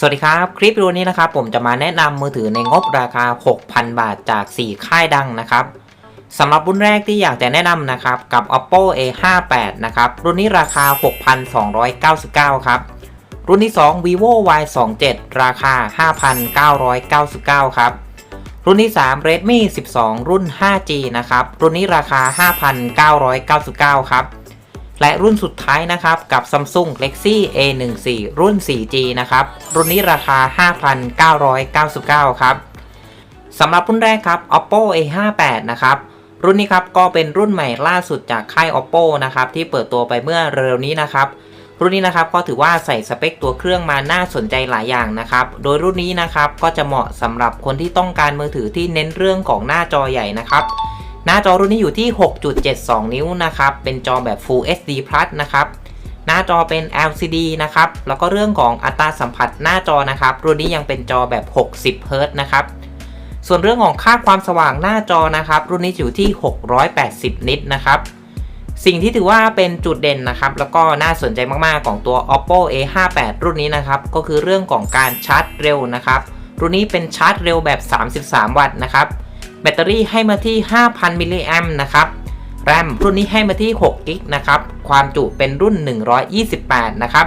สวัสดีครับ คลิปวิดีโอนี้นะครับผมจะมาแนะนำมือถือในงบราคา 6,000 บาทจาก 4 ค่ายดังนะครับสำหรับรุ่นแรกที่อยากจะแนะนำนะครับกับ oppo a58 นะครับรุ่นนี้ราคา 6,299 ครับ รุ่นที่ 2 vivo y27 ราคา 5,999 ครับ รุ่นที่ 3 redmi 12 รุ่น 5g นะครับรุ่นนี้ราคา 5,999 ครับ และรุ่นสุดท้ายนะครับกับ Samsung Galaxy A14 รุ่น 4G นะครับ รุ่นนี้ราคา 5,999 ครับสำหรับรุ่นแรกครับ Oppo A58 นะครับ รุ่นนี้ครับก็เป็นรุ่นใหม่ล่าสุดจากค่าย Oppo นะครับที่เปิดตัวไปเมื่อเร็วนี้นะครับรุ่นนี้นะครับก็ถือว่าใส่สเปคตัวเครื่องมาน่าสนใจหลายอย่างนะครับ โดยรุ่นนี้นะครับก็จะเหมาะสำหรับคนที่ต้องการมือถือที่เน้นเรื่องของหน้าจอใหญ่นะครับ หน้าจอรุ่นนี้อยู่ที่ 6.72 นิ้วนะครับ เป็นจอแบบ Full HD Plus นะครับ หน้าจอเป็น LCD นะครับ แล้วก็เรื่องของอัตราสัมผัสหน้าจอนะครับ รุ่นนี้ยังเป็นจอแบบ 60 Hz นะครับ ส่วนเรื่องของค่าความสว่างหน้าจอนะครับ รุ่นนี้อยู่ที่ 680 นิตนะครับ สิ่งที่ถือว่าเป็นจุดเด่นนะครับ แล้วก็น่าสนใจมากๆ ของตัว oppo a58 รุ่นนี้นะครับ ก็คือเรื่องของการชาร์จเร็วนะครับ รุ่นนี้เป็นชาร์จเร็วแบบ 33 วัตต์นะครับ แบตเตอรี่ให้มาที่ 5,000 มิลลิแอมนะครับแรมรุ่นนี้ให้มาที่6กิกนะครับ ความจุเป็นรุ่น 128 นะครับ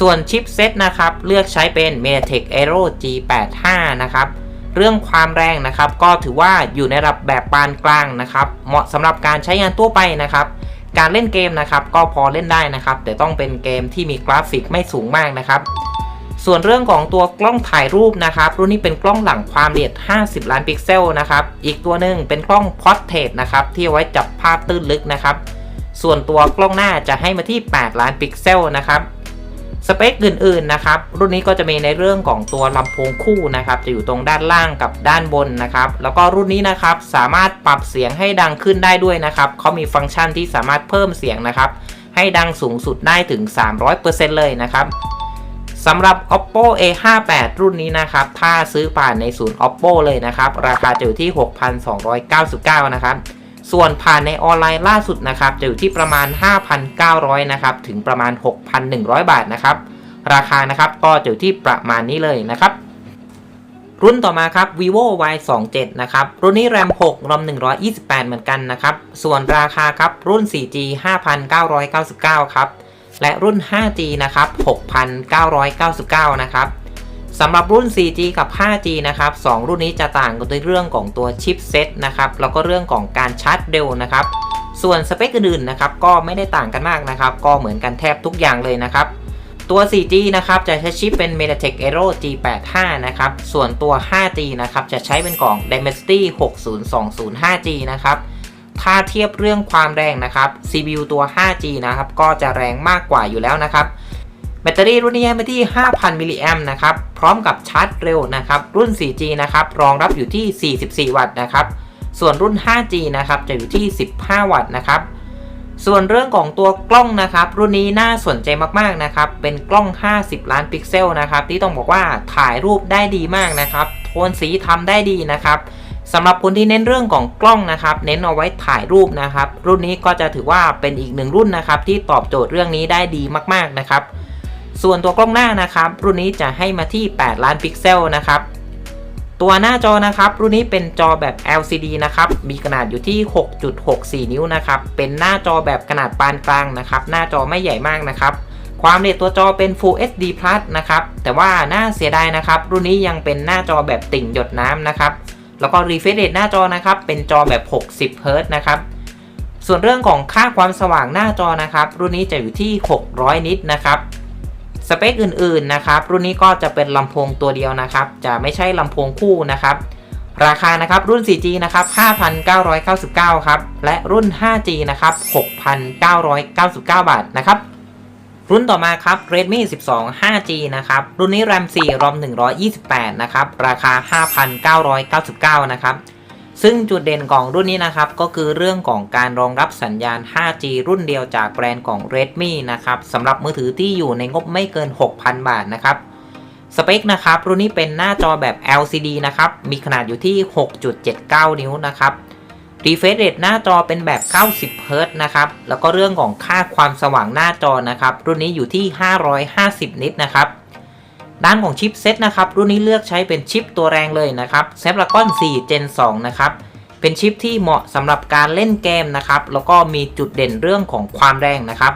ส่วนชิปเซตนะครับ เลือกใช้เป็น MediaTek Aero G85 นะครับ เรื่องความแรงนะครับ ก็ถือว่าอยู่ในระดับแบบปานกลางนะครับ เหมาะสำหรับการใช้งานทั่วไปนะครับ การเล่นเกมนะครับก็พอเล่นได้นะครับ แต่ต้องเป็นเกมที่มีกราฟิกไม่สูงมากนะครับ ส่วนเรื่องของตัวกล้องถ่ายรูปนะครับ รุ่นนี้เป็นกล้องหลังความละเอียด 50 ล้านพิกเซลนะครับ อีกตัวหนึ่งเป็นกล้องพอร์เทรตนะครับที่เอาไว้จับภาพตื้นลึกนะครับ ส่วนตัวกล้องหน้าจะให้มาที่ 8 ล้านพิกเซลนะครับ สเปคอื่นๆนะครับ รุ่นนี้ก็จะมีในเรื่องของตัวลำโพงคู่นะครับ จะอยู่ตรงด้านล่างกับด้านบนนะครับ แล้วก็รุ่นนี้นะครับสามารถปรับเสียงให้ดังขึ้นได้ด้วยนะครับเขามีฟังก์ชันที่สามารถเพิ่มเสียงนะครับ ให้ดังสูงสุดได้ถึง 300%เลยนะครับ สำหรับ oppo a58 รุ่นนี้นะครับ ถ้าซื้อผ่านในศูนย์ oppo เลยนะครับ ราคาจะอยู่ที่ 6,299 นะครับ ส่วนผ่านในออนไลน์ล่าสุดนะครับ จะอยู่ที่ประมาณ 5,900 นะครับ ถึงประมาณ 6,100 บาทนะครับ ราคานะครับก็จะอยู่ที่ประมาณนี้เลยนะครับรุ่นต่อมาครับ vivo y27 นะครับ รุ่นนี้ RAM 6 ROM 128 เหมือนกันนะครับ ส่วนราคาครับ รุ่น 4G 5,999 ครับ และรุ่น 5G นะครับ 6,999 นะครับสำหรับรุ่น 4G กับ 5G นะครับ 2 รุ่นนี้จะต่างกันในเรื่องของตัวชิปเซตนะครับ แล้วก็เรื่องของการชาร์จเร็วนะครับ ส่วนสเปคอื่นๆนะครับ ก็ไม่ได้ต่างกันมากนะครับ ก็เหมือนกันแทบทุกอย่างเลยนะครับ ตัว 4G นะครับ จะใช้ชิปเป็น MediaTek Aero G85 นะครับ ส่วนตัว 5G นะครับ จะใช้เป็นของ Dimensity 6020 5G นะครับ ถ้าเทียบเรื่องความแรงนะครับ CPU ตัว 5G นะครับ ก็จะแรงมากกว่าอยู่แล้วนะครับ แบตเตอรี่รุ่นนี้มาที่ 5,000 มิลลิแอมนะครับ พร้อมกับชาร์จเร็วนะครับ รุ่น 4G นะครับ รองรับอยู่ที่ 44 วัตต์นะครับ ส่วนรุ่น 5G นะครับ จะอยู่ที่ 15 วัตต์นะครับ ส่วนเรื่องของตัวกล้องนะครับ รุ่นนี้น่าสนใจมากๆนะครับ เป็นกล้อง 50 ล้านพิกเซลนะครับ ที่ต้องบอกว่าถ่ายรูปได้ดีมากนะครับ โทนสีทำได้ดีนะครับ สำหรับคนที่เน้นเรื่องของกล้องนะครับ เน้นเอาไว้ถ่ายรูปนะครับ รุ่นนี้ก็จะถือว่าเป็นอีกหนึ่งรุ่นนะครับ ที่ตอบโจทย์เรื่องนี้ได้ดีมากๆนะครับ ส่วนตัวกล้องหน้านะครับ รุ่นนี้จะให้มาที่ 8 ล้านพิกเซลนะครับ ตัวหน้าจอนะครับ รุ่นนี้เป็นจอแบบ LCD นะครับ มีขนาดอยู่ที่ 6.64 นิ้วนะครับ เป็นหน้าจอแบบขนาดปานกลางนะครับ หน้าจอไม่ใหญ่มากนะครับความละเอียดตัวจอเป็น Full HD Plus นะครับ แต่ว่าน่าเสียดายนะครับ รุ่นนี้ยังเป็นหน้าจอแบบติ่งหยดน้ำนะครับ แล้วก็ refresh rate หน้าจอนะครับ เป็นจอแบบ 60 Hz นะครับ ส่วนเรื่องของค่าความสว่างหน้าจอนะครับ รุ่นนี้จะอยู่ที่ 600 นิตนะครับ สเปคอื่นๆนะครับ รุ่นนี้ก็จะเป็นลำโพงตัวเดียวนะครับ จะไม่ใช่ลำโพงคู่นะครับ ราคานะครับรุ่น 4G นะครับ 5,999 ครับ และรุ่น 5G นะครับ 6,999 บาทนะครับ รุ่นต่อมาครับ Redmi 12 5G นะครับ รุ่นนี้ RAM 4 ROM 128 นะครับ ราคา 5,999 นะครับ ซึ่งจุดเด่นของรุ่นนี้นะครับ ก็คือเรื่องของการรองรับสัญญาณ 5G รุ่นเดียวจากแบรนด์ของ Redmi นะครับสำหรับมือถือที่อยู่ในงบไม่เกิน 6,000 บาทนะครับ สเปคนะครับ รุ่นนี้เป็นหน้าจอแบบ LCD นะครับ มีขนาดอยู่ที่ 6.79 นิ้วนะครับ refresh rate หน้าจอเป็นแบบ 90 Hz นะครับ แล้วก็เรื่องของค่าความสว่างหน้าจอนะครับ รุ่นนี้อยู่ที่ 550 นิตนะครับ ด้านของชิปเซตนะครับ รุ่นนี้เลือกใช้เป็นชิปตัวแรงเลยนะครับ Snapdragon 4 Gen 2 นะครับ เป็นชิปที่เหมาะสำหรับการเล่นเกมนะครับ แล้วก็มีจุดเด่นเรื่องของความแรงนะครับ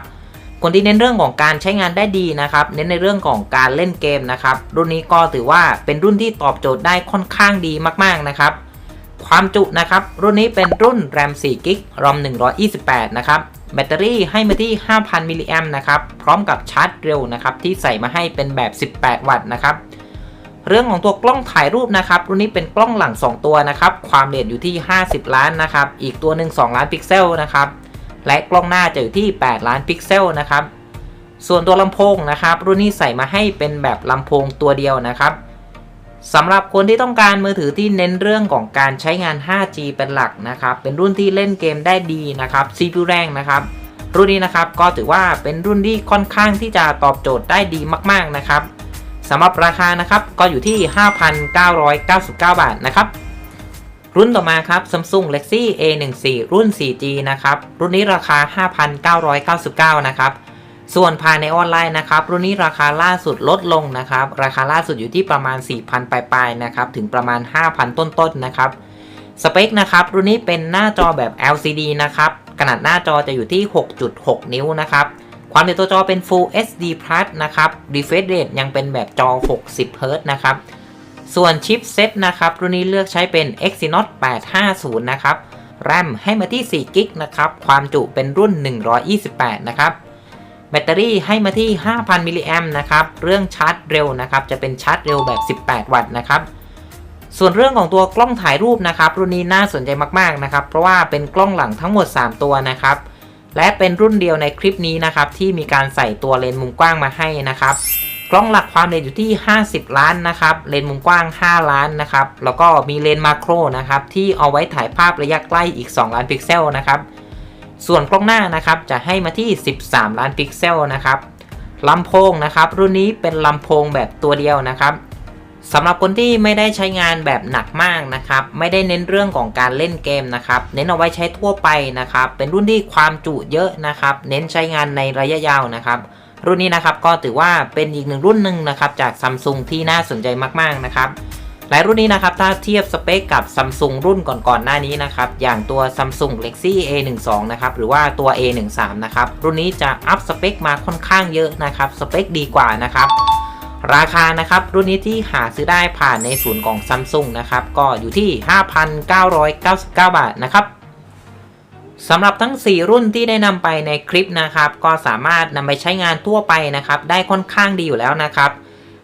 คนที่เน้นเรื่องของการใช้งานได้ดีนะครับ เน้นในเรื่องของการเล่นเกมนะครับ รุ่นนี้ก็ถือว่าเป็นรุ่นที่ตอบโจทย์ได้ค่อนข้างดีมากๆนะครับ ความจุนะครับ รุ่นนี้เป็นรุ่น RAM 4 g b ROM 128 นะครับ แบตเตอรี่ให้มาที่ 5,000 มิลลิแอมป์นะครับ พร้อมกับชาร์จเร็วนะครับ ที่ใส่มาให้เป็นแบบ 18 วัตต์นะครับ เรื่องของตัวกล้องถ่ายรูปนะครับ รุ่นนี้เป็นกล้องหลัง 2 ตัวนะครับ ความละเอียดอยู่ที่ 50 ล้านนะครับ อีกตัวหนึ่ง2 ล้านพิกเซลนะครับ และกล้องหน้าจะอยู่ที่ 8 ล้านพิกเซลนะครับ ส่วนตัวลำโพงนะครับ รุ่นนี้ใส่มาให้เป็นแบบลำโพงตัวเดียวนะครับ สำหรับคนที่ต้องการมือถือที่เน้นเรื่องของการใช้งาน 5G เป็นหลักนะครับ เป็นรุ่นที่เล่นเกมได้ดีนะครับ CPU แรงนะครับ รุ่นนี้นะครับก็ถือว่าเป็นรุ่นที่ค่อนข้างที่จะตอบโจทย์ได้ดีมาก ๆนะครับสำหรับราคานะครับก็อยู่ที่ 5,999 บาทนะครับ รุ่นต่อมาครับ Samsung Galaxy A14 รุ่น 4G นะครับ รุ่นนี้ราคา 5,999 นะครับ ส่วนภายในออนไลน์นะครับ รุ่นนี้ราคาล่าสุดลดลงนะครับ ราคาล่าสุดอยู่ที่ประมาณ 4,000 ปลายๆนะครับถึงประมาณ 5,000 ต้นๆนะครับสเปคนะครับรุ่นนี้เป็นหน้าจอแบบ LCD นะครับขนาดหน้าจอจะอยู่ที่ 6.6 นิ้วนะครับความละเอียดตัวจอเป็น Full HD Plus นะครับ Refresh Rate ยังเป็นแบบจอ 60 Hz นะครับส่วนชิปเซตนะครับรุ่นนี้เลือกใช้เป็น Exynos 850 นะครับ RAM ให้มาที่4 g b นะครับ ความจุเป็นรุ่น 128 นะครับ แบตเตอรี่ให้มาที่ 5,000 มิลลิแอมนะครับ เรื่องชาร์จเร็วนะครับ จะเป็นชาร์จเร็วแบบ 18 วัตต์นะครับ ส่วนเรื่องของตัวกล้องถ่ายรูปนะครับ รุ่นนี้น่าสนใจมากๆนะครับ เพราะว่าเป็นกล้องหลังทั้งหมด 3 ตัวนะครับ และเป็นรุ่นเดียวในคลิปนี้นะครับ ที่มีการใส่ตัวเลนส์มุมกว้างมาให้นะครับ กล้องหลักความเลนส์อยู่ที่ 50 ล้านนะครับ เลนส์มุมกว้าง 5 ล้านนะครับ แล้วก็มีเลนส์มาโครนะครับ ที่เอาไว้ถ่ายภาพระยะใกล้อีก 2 ล้านพิกเซลนะครับ ส่วนกล้องหน้านะครับจะให้มาที่ 13 ล้านพิกเซลนะครับลำโพงนะครับรุ่นนี้เป็นลำโพงแบบตัวเดียวนะครับสำหรับคนที่ไม่ได้ใช้งานแบบหนักมากนะครับ ไม่ได้เน้นเรื่องของการเล่นเกมนะครับ เน้นเอาไว้ใช้ทั่วไปนะครับ เป็นรุ่นที่ความจุเยอะนะครับ เน้นใช้งานในระยะยาวนะครับ รุ่นนี้นะครับก็ถือว่าเป็นอีกหนึ่งรุ่นหนึ่งนะครับ จากซัมซุงที่น่าสนใจมากๆนะครับ และรุ่นนี้นะครับถ้าเทียบสเปคกับซัมซุงรุ่นก่อนๆหน้านี้นะครับอย่างตัว Samsung Galaxy A12 นะครับหรือว่าตัว A13 นะครับรุ่นนี้จะอัพสเปคมาค่อนข้างเยอะนะครับสเปคดีกว่านะครับราคานะครับรุ่นนี้ที่หาซื้อได้ผ่านในศูนย์ของ Samsung นะครับก็อยู่ที่ 5,999 บาทนะครับสำหรับทั้ง 4 รุ่นที่ได้นำไปในคลิปนะครับ ก็สามารถนำไปใช้งานทั่วไปนะครับ ได้ค่อนข้างดีอยู่แล้วนะครับ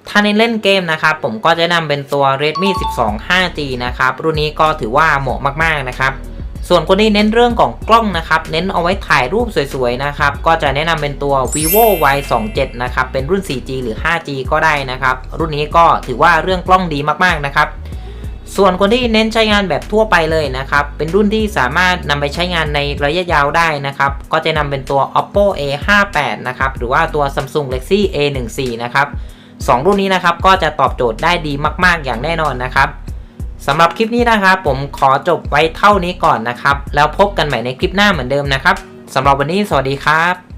ถ้าในเล่นเกมนะครับ ผมก็จะนำเป็นตัว Redmi 12 5G นะครับ รุ่นนี้ก็ถือว่าเหมาะมากๆนะครับส่วนคนที่เน้นเรื่องของกล้องนะครับ เน้นเอาไว้ถ่ายรูปสวยๆนะครับ ก็จะแนะนำเป็นตัว vivo y27 นะครับ เป็นรุ่น 4G หรือ 5G ก็ได้นะครับ รุ่นนี้ก็ถือว่าเรื่องกล้องดีมากๆนะครับ ส่วนคนที่เน้นใช้งานแบบทั่วไปเลยนะครับ เป็นรุ่นที่สามารถนำไปใช้งานในระยะยาวได้นะครับ ก็จะนำเป็นตัว oppo a58 นะครับ หรือว่าตัว samsung galaxy a14 นะครับ สองรุ่นนี้นะครับก็จะตอบโจทย์ได้ดีมาก ๆ อย่างแน่นอนนะครับสำหรับคลิปนี้นะครับ ผมขอจบไว้เท่านี้ก่อนนะครับ แล้วพบกันใหม่ในคลิปหน้าเหมือนเดิมนะครับสำหรับวันนี้สวัสดีครับ